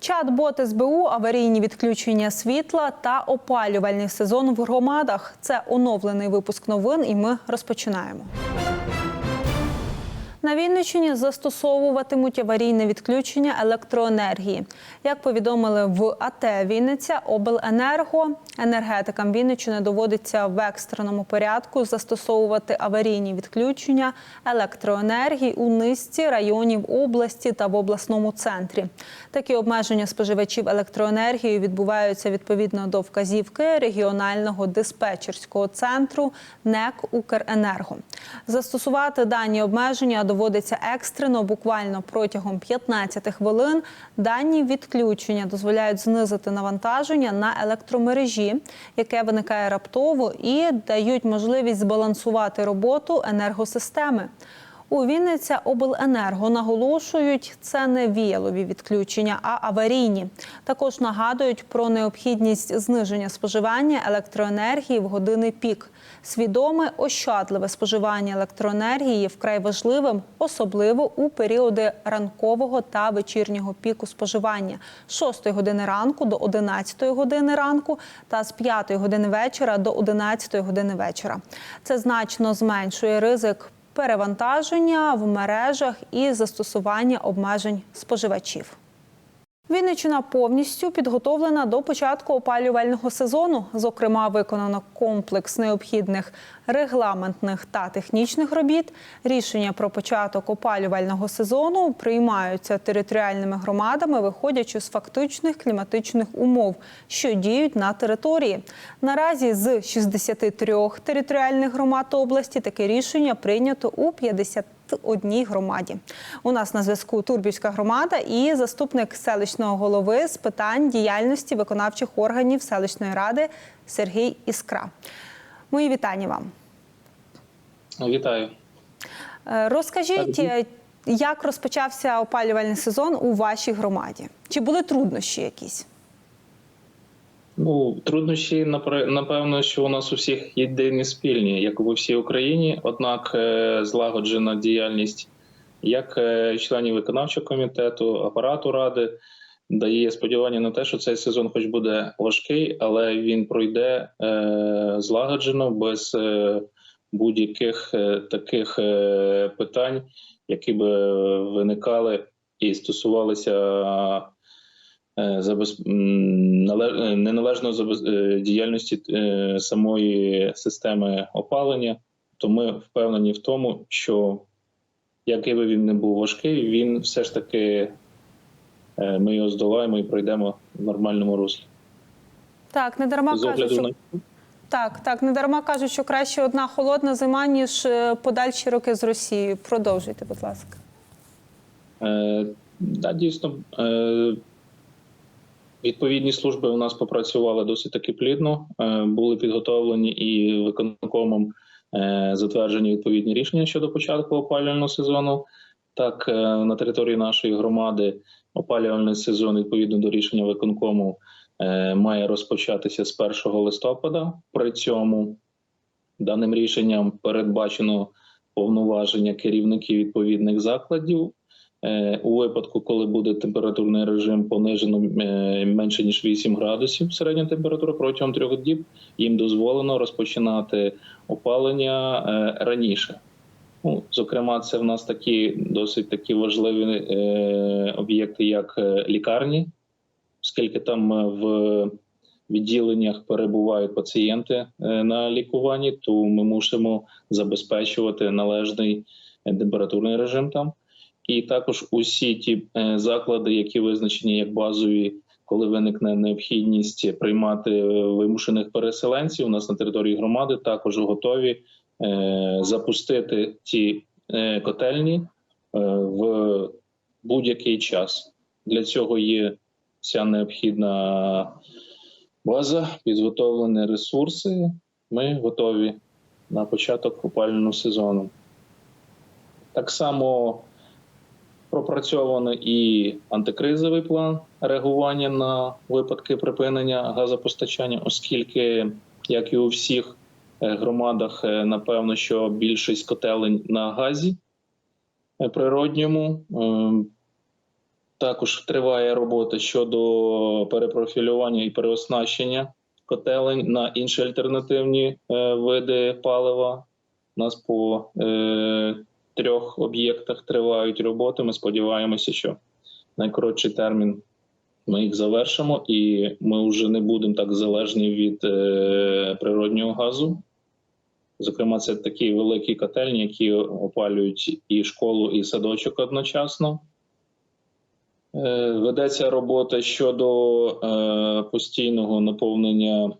Чат-бот СБУ, аварійні відключення світла та опалювальний сезон в громадах. Це оновлений випуск новин, і ми розпочинаємо. На Вінниччині застосовуватимуть аварійне відключення електроенергії. Як повідомили в АТ Вінниця Обленерго, енергетикам Вінниччини доводиться в екстреному порядку застосовувати аварійні відключення електроенергії у низці районів області та в обласному центрі. Такі обмеження споживачів електроенергії відбуваються відповідно до вказівки регіонального диспетчерського центру НЕК Укренерго. Застосувати дані обмеження доводиться екстрено, буквально протягом 15 хвилин. Дані відключення дозволяють знизити навантаження на електромережі, яке виникає раптово, і дають можливість збалансувати роботу енергосистеми. У Вінниця Обленерго наголошують, це не віялові відключення, а аварійні. Також нагадують про необхідність зниження споживання електроенергії в години пік. Свідоме ощадливе споживання електроенергії вкрай важливим, особливо у періоди ранкового та вечірнього піку споживання з 6 години ранку до 11 години ранку та з 5 години вечора до 11 години вечора. Це значно зменшує ризик перевантаження в мережах і застосування обмежень споживачів. Вінниччина повністю підготовлена до початку опалювального сезону. Зокрема, виконано комплекс необхідних регламентних та технічних робіт. Рішення про початок опалювального сезону приймаються територіальними громадами, виходячи з фактичних кліматичних умов, що діють на території. Наразі з 63 територіальних громад області таке рішення прийнято у 50 одній громаді. У нас на зв'язку Турбівська громада і заступник селищного голови з питань діяльності виконавчих органів селищної ради Сергій Іскра. Мої вітання вам. Вітаю. Е, Розкажіть, як розпочався опалювальний сезон у вашій громаді? Чи були труднощі якісь? Ну, труднощі, напевно, що у нас у всіх єдині спільні, як у всій Україні. Однак е, злагоджена діяльність як е, членів виконавчого комітету, апарату ради дає сподівання на те, що цей сезон, хоч буде важкий, але він пройде е, злагоджено без будь-яких таких питань, які б виникали і стосувалися. е, забез... м, нале- е, неналежної забез... е, діяльності е, самої системи опалення, то ми впевнені в тому, що який би він не був важкий, він все ж таки е, ми його здолаємо і пройдемо в нормальному руслі. Так, не дарма кажуть, що на так, так, не дарма кажуть, що краще одна холодна зима, ніж е, подальші роки з Росією. Продовжуйте, будь ласка. Е, да, дійсно, е, відповідні служби у нас попрацювали досить таки плідно. Е, були підготовлені і виконкомом е, затверджені відповідні рішення щодо початку опалювального сезону. Так, е, на території нашої громади опалювальний сезон відповідно до рішення виконкому має розпочатися з 1 листопада. При цьому даним рішенням передбачено повноваження керівників відповідних закладів. Е, У випадку, коли буде температурний режим понижено е, менше ніж 8 градусів, середня температура протягом трьох діб, їм дозволено розпочинати опалення е, раніше. Ну, зокрема, це в нас такі досить такі важливі е, об'єкти, як лікарні, оскільки там в відділеннях перебувають пацієнти на лікуванні, то ми мусимо забезпечувати належний температурний режим там. І також усі ті е, заклади, які визначені як базові, коли виникне необхідність приймати е, вимушених переселенців у нас на території громади, також готові е, запустити е, котельні в будь-який час. Для цього є вся необхідна база, підготовлені ресурси. Ми готові на початок опалювального сезону. Так само пропрацьовано і антикризовий план реагування на випадки припинення газопостачання, оскільки як і у всіх е, громадах, е, напевно, що більшість котелень на газі е, природньому. Е, Також триває робота щодо перепрофілювання і переоснащення котелень на інші альтернативні види палива. У нас по трьох об'єктах тривають роботи. Ми сподіваємося, що найкоротший термін ми їх завершимо, і ми вже не будемо так залежні від е, природнього газу. Зокрема, це такі великі котельні, які опалюють і школу, і садочок одночасно. Е, Ведеться робота щодо е, постійного наповнення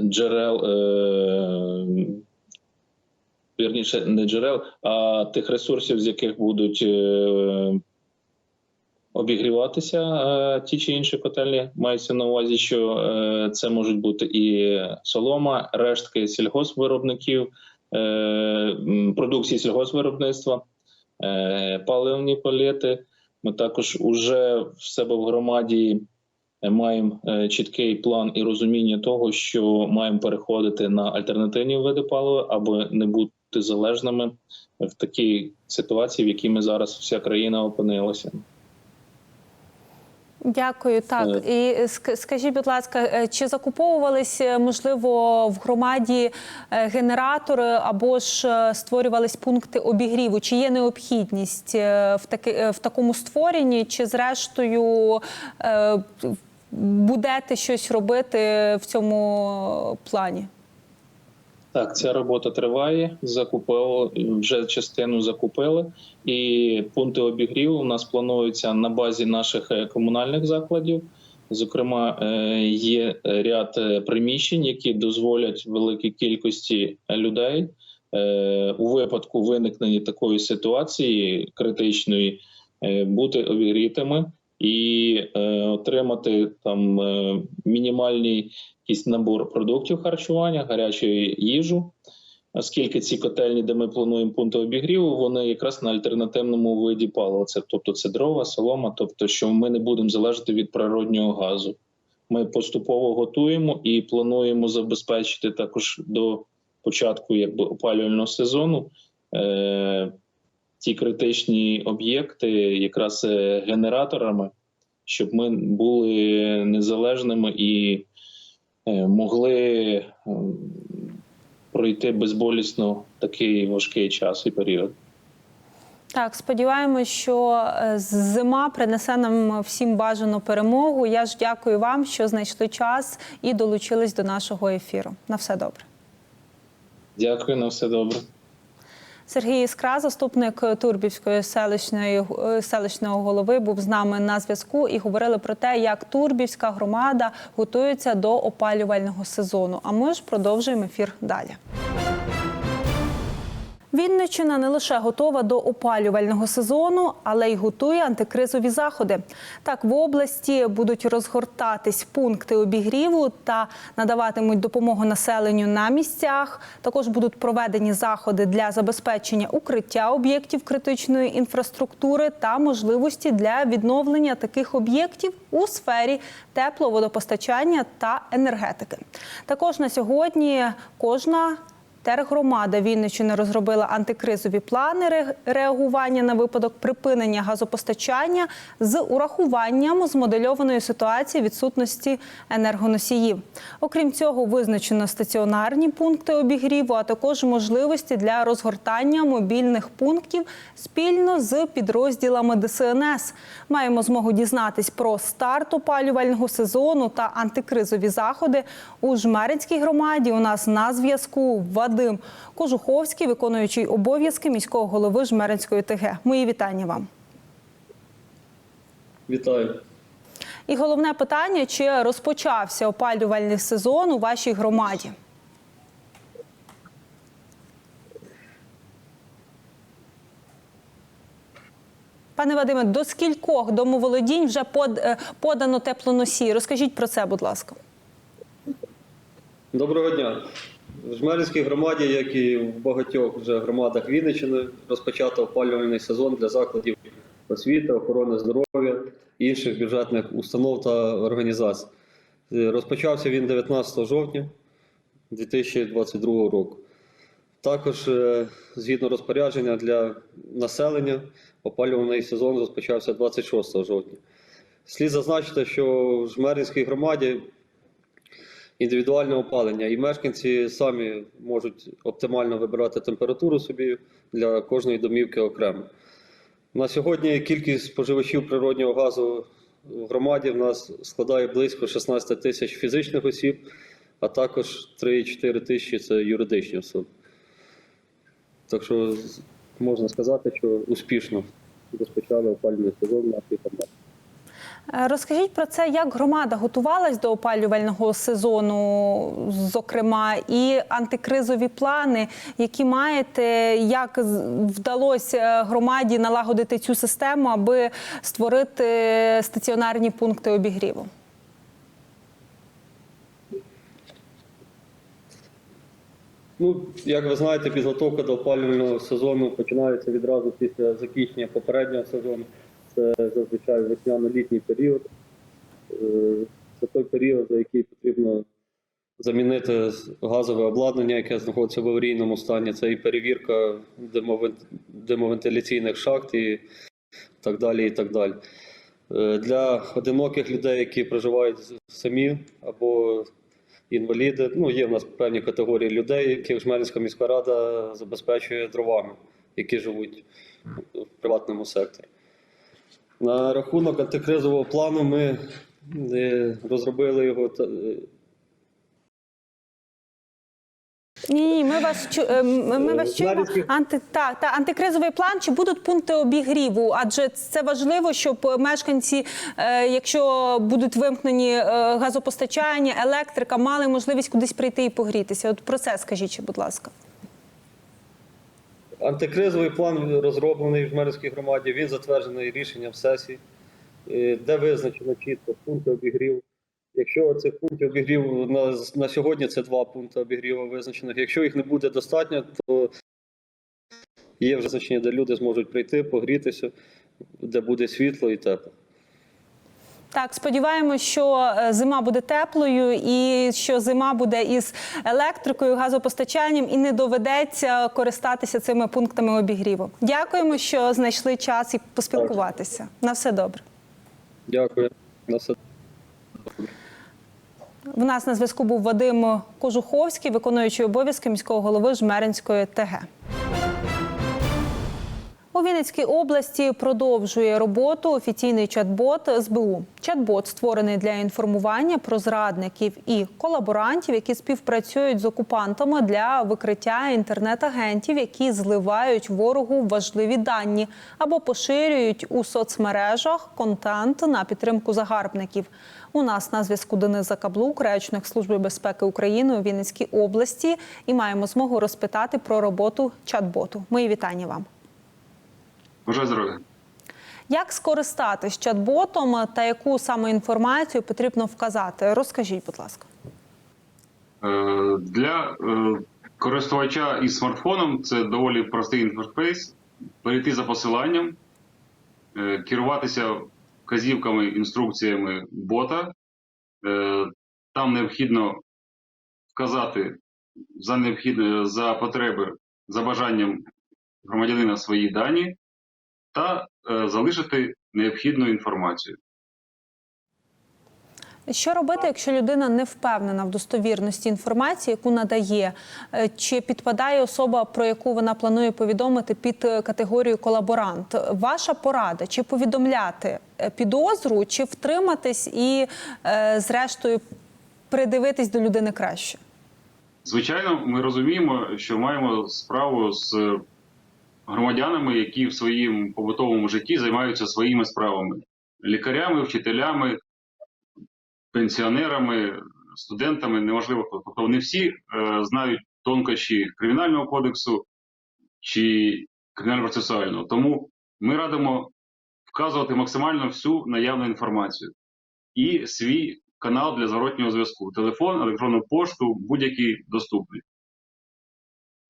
джерел, вірніше, не джерел, а тих ресурсів, з яких будуть е, обігріватися е, ті чи інші котельні. Мається на увазі, що е, це можуть бути і солома, рештки сільгоспвиробників, продукції сільгоспвиробництва, паливні палети. Ми також уже в себе в громаді маємо чіткий план і розуміння того, що маємо переходити на альтернативні види палива, аби не бути залежними в такій ситуації, в якій ми зараз вся країна опинилася. Дякую. Так і ск- скажіть, будь ласка, е, чи закуповувались е, можливо в громаді е, генератори або ж е, створювались пункти обігріву? Чи є необхідність е, в таки е, в такому створенні, чи зрештою е, будете щось робити в цьому плані? Так, ця робота триває. Закупили вже частину закупили, і пункти обігріву у нас плануються на базі наших е, комунальних закладів. Зокрема, е, є ряд е, приміщень, які дозволять великій кількості людей у випадку виникнення такої ситуації критичної бути обігрітими і е, отримати там е, мінімальний якийсь набор продуктів харчування, гарячої їжу. Оскільки ці котельні, де ми плануємо пункти обігріву, вони якраз на альтернативному виді палива. Це тобто це дрова, солома, тобто, що ми не будемо залежати від природнього газу. Ми поступово готуємо і плануємо забезпечити також до початку якби опалювального сезону е- ті критичні об'єкти, якраз е, генераторами, щоб ми були незалежними і е, могли ем, пройти безболісно такий важкий час і період. Так, сподіваємось, що е, зима принесе нам всім бажану перемогу. Я ж дякую вам, що знайшли час і долучились до нашого ефіру. На все добре. Дякую, на все добре. Сергій Іскра, заступник Турбівської селищної е, селищного голови, був з нами на зв'язку і говорили про те, як Турбівська громада готується до опалювального сезону. А ми ж продовжуємо ефір далі. Вінниччина не лише готова до опалювального сезону, але й готує антикризові заходи. Так, в області будуть розгортатись пункти обігріву та надаватимуть допомогу населенню на місцях. Також будуть проведені заходи для забезпечення укриття об'єктів критичної інфраструктури та можливості для відновлення таких об'єктів у сфері тепловодопостачання та енергетики. Також на сьогодні кожна Тергромада Вінниччини розробила антикризові плани реагування на випадок припинення газопостачання з урахуванням змодельованої ситуації відсутності енергоносіїв. Окрім цього, визначено стаціонарні пункти обігріву, а також можливості для розгортання мобільних пунктів спільно з підрозділами ДСНС. Маємо змогу дізнатись про старт опалювального сезону та антикризові заходи у Жмеринській громаді. У нас на зв'язку Вадим Кожуховський, виконуючий обов'язки міського голови Жмеринської ТГ. Мої вітання вам. Вітаю. І головне питання: чи розпочався опалювальний сезон у вашій громаді? Пане Вадиме, до скількох домоволодінь вже е, подано теплоносії? Розкажіть про це, будь ласка. Доброго дня. В Жмеринській громаді, як і в багатьох вже громадах Вінниччини, розпочато опалювальний сезон для закладів освіти, охорони здоров'я і інших бюджетних установ та організацій. Розпочався він 19 жовтня 2022 року. Також, е, згідно розпорядження для населення, опалювальний сезон розпочався 26 жовтня. Слід зазначити, що в Жмеринській громаді індивідуальне опалення, і мешканці самі можуть оптимально вибирати температуру собі для кожної домівки окремо. На сьогодні кількість споживачів природнього газу в громаді в нас складає близько 16 тисяч фізичних осіб, а також 3-4 тисячі це юридичні особи. Так що можна сказати, що успішно розпочали опалювальний сезон в нашій громаді. Е, Розкажіть про це, як громада готувалась до опалювального сезону, зокрема, і антикризові плани, які маєте, як вдалося громаді налагодити цю систему, аби створити стаціонарні пункти обігріву? Ну, як ви знаєте, підготовка до опалювального сезону починається відразу після закінчення попереднього сезону. Це зазвичай весняно-літній період. Е, Це той період, за який потрібно замінити газове обладнання, яке знаходиться в аварійному стані. Це і перевірка димовен- димовентиляційних шахт і так далі. І так далі. Е, Для одиноких людей, які проживають самі або інваліди. Ну, є в нас певні категорії людей, яких Жмеринська міська рада забезпечує дровами, які живуть в приватному секторі. На рахунок антикризового плану ми е, розробили його. е, Ні, ні, ми вас чу, е, ми вас чуємо. Анти, та, та антикризовий план. Чи будуть пункти обігріву? Адже це важливо, щоб мешканці, якщо будуть вимкнені газопостачання, електрика, мали можливість кудись прийти і погрітися. От про це скажіть, будь ласка. Антикризовий план розроблений в Жмеринській громаді. Він затверджений рішенням сесії, е, де визначено чітко пункти обігріву. Якщо цих пунктів обігріву на, на сьогодні це два пункти обігріву визначених. Якщо їх не буде достатньо, то є вже значення, де люди зможуть прийти, погрітися, де буде світло і тепло. Так, сподіваємось, що е, зима буде теплою і що зима буде із електрикою, газопостачанням і не доведеться користатися цими пунктами обігріву. Дякуємо, що знайшли час і поспілкуватися. На все добре. Дякую. На все. В нас на зв'язку був Вадим Кожуховський, виконуючий обов'язки міського голови Жмеринської ТГ. У Вінницькій області продовжує роботу офіційний чат-бот СБУ. Чат-бот створений для інформування про зрадників і колаборантів, які співпрацюють з окупантами для викриття інтернет-агентів, які зливають ворогу важливі дані або поширюють у соцмережах контент на підтримку загарбників. У нас на зв'язку Денис Закаблук, речник Служби безпеки України у Вінницькій області, і маємо змогу розпитати про роботу чат-боту. Мої вітання вам. Бажаю здоров'я. Як скористатись чат-ботом та яку саме інформацію потрібно вказати? Розкажіть, будь ласка. Е, Для е, користувача із смартфоном це доволі простий інтерфейс. Перейти за посиланням, е, керуватися вказівками, інструкціями бота. Там необхідно вказати за необхідне за потреби, за бажанням громадянина свої дані та е, залишити необхідну інформацію. Що робити, якщо людина не впевнена в достовірності інформації, яку надає? Е, Чи підпадає особа, про яку вона планує повідомити під е, категорію колаборант? Ваша порада чи повідомляти підозру, чи втриматись і, зрештою, придивитись до людини краще? Звичайно, ми розуміємо, що маємо справу з громадянами, які в своїм побутовому житті займаються своїми справами: лікарями, вчителями, пенсіонерами, студентами, неможливо хто. Тобто вони всі е, знають тонкощі кримінального кодексу чи кримінально-процесуального. Тому ми радимо вказувати максимально всю наявну інформацію і свій канал для зворотнього зв'язку: телефон, електронну пошту, будь-який доступний.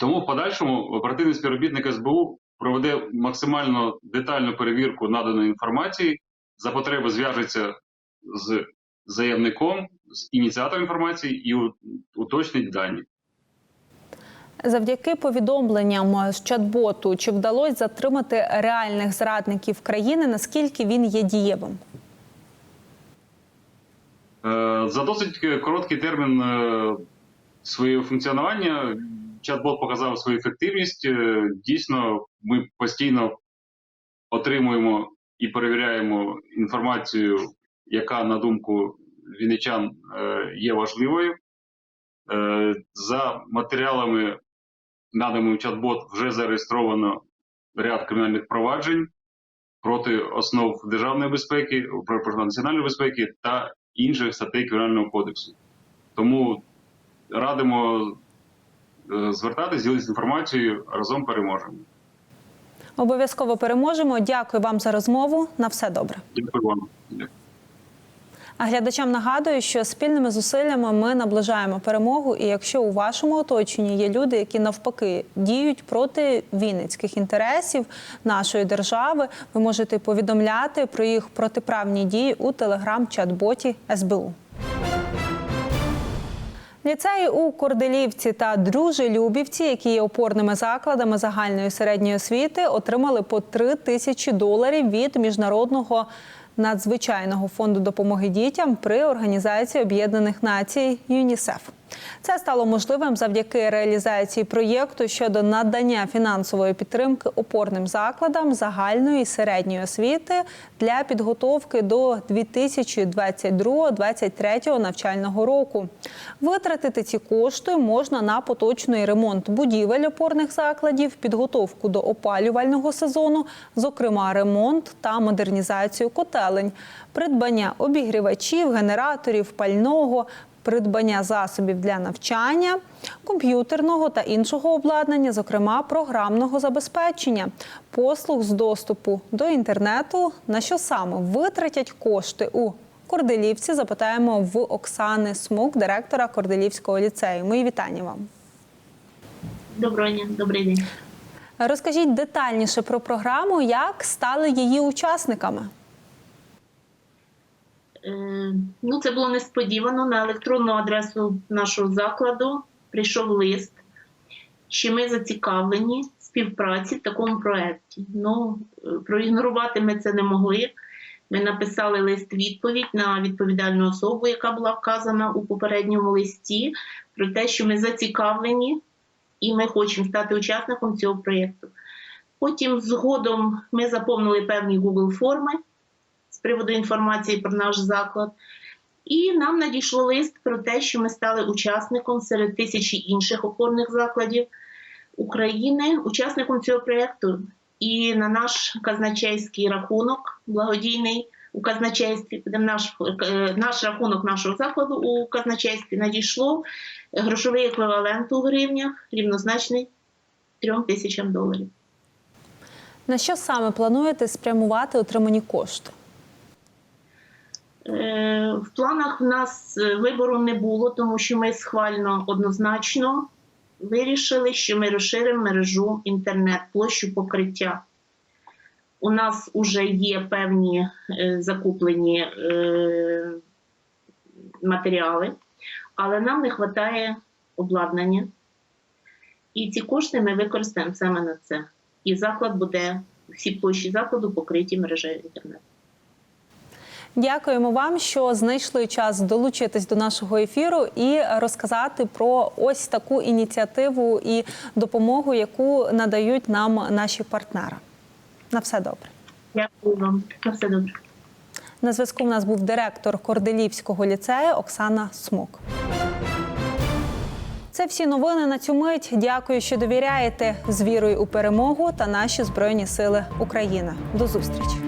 Тому в подальшому оперативний співробітник СБУ проведе максимально детальну перевірку наданої інформації, за потреби зв'яжеться з заявником, з ініціатором інформації і уточнить дані. Завдяки повідомленням з чат-боту, чи вдалося затримати реальних зрадників країни? Наскільки він є дієвим? Е, За досить короткий термін е, своєї функціонування чат-бот показав свою ефективність. Е, Дійсно, ми постійно отримуємо і перевіряємо інформацію, яка, на думку вінничан, е, є важливою. Е, За матеріалами, наданими в чат-бот, вже зареєстровано ряд кримінальних проваджень проти основ державної безпеки, про- проти національної безпеки та інших статей Кримінального кодексу. Тому радимо звертатись, ділитися інформацією, разом переможемо. Обов'язково переможемо. Дякую вам за розмову. На все добре. Дякую вам. А глядачам нагадую, що спільними зусиллями ми наближаємо перемогу. І якщо у вашому оточенні є люди, які навпаки діють проти вінницьких інтересів нашої держави, ви можете повідомляти про їх протиправні дії у телеграм-чат-боті СБУ. Ліцеї у Корделівці та Дружелюбівці, які є опорними закладами загальної середньої освіти, отримали по 3 тисячі доларів від міжнародного надзвичайного фонду допомоги дітям при організації Об'єднаних Націй ЮНІСЕФ. Це стало можливим завдяки реалізації проєкту щодо надання фінансової підтримки опорним закладам загальної і середньої освіти для підготовки до 2022-2023 навчального року. Витратити ці кошти можна на поточний ремонт будівель опорних закладів, підготовку до опалювального сезону, зокрема ремонт та модернізацію котелень, придбання обігрівачів, генераторів, пального, придбання засобів для навчання, комп'ютерного та іншого обладнання, зокрема програмного забезпечення, послуг з доступу до інтернету. На що саме витратять кошти у Корделівці? Запитаємо в Оксани Смук, директора Корделівського ліцею. Мої вітання вам. Доброго дня, добрий день. Розкажіть детальніше про програму, як стали її учасниками. Е, Ну, це було несподівано. На електронну адресу нашого закладу прийшов лист, що ми зацікавлені в співпраці в такому проєкті. Ну, е, проігнорувати ми це не могли. Ми написали лист відповідь на відповідальну особу, яка була вказана у попередньому листі, про те, що ми зацікавлені і ми хочемо стати учасником цього проєкту. Потім згодом ми заповнили певні Google форми з приводу інформації про наш заклад. І нам надійшло лист про те, що ми стали учасником серед тисячі інших опорних закладів України, учасником цього проєкту. І на наш казначейський рахунок благодійний у казначействі, наш, е, наш рахунок нашого закладу у казначействі надійшло грошовий еквівалент у гривнях, рівнозначний трьом тисячам доларів. На що саме плануєте спрямувати отримані кошти? Е, В планах в нас е, вибору не було, тому що ми схвально однозначно вирішили, що ми розширимо мережу інтернет, площу покриття. У нас вже є певні е, закуплені матеріали, але нам не вистачає обладнання. І ці кошти ми використаємо саме на це. І заклад буде, всі площі закладу покриті мережею інтернету. Дякуємо вам, що знайшли час долучитись до нашого ефіру і розказати про ось таку ініціативу і допомогу, яку надають нам наші партнери. На все добре. Дякую вам. На все добре. На зв'язку в нас був директор Корделівського ліцею Оксана Смок. Це всі новини на цю мить. Дякую, що довіряєте з вірою у перемогу та наші збройні сили України. До зустрічі.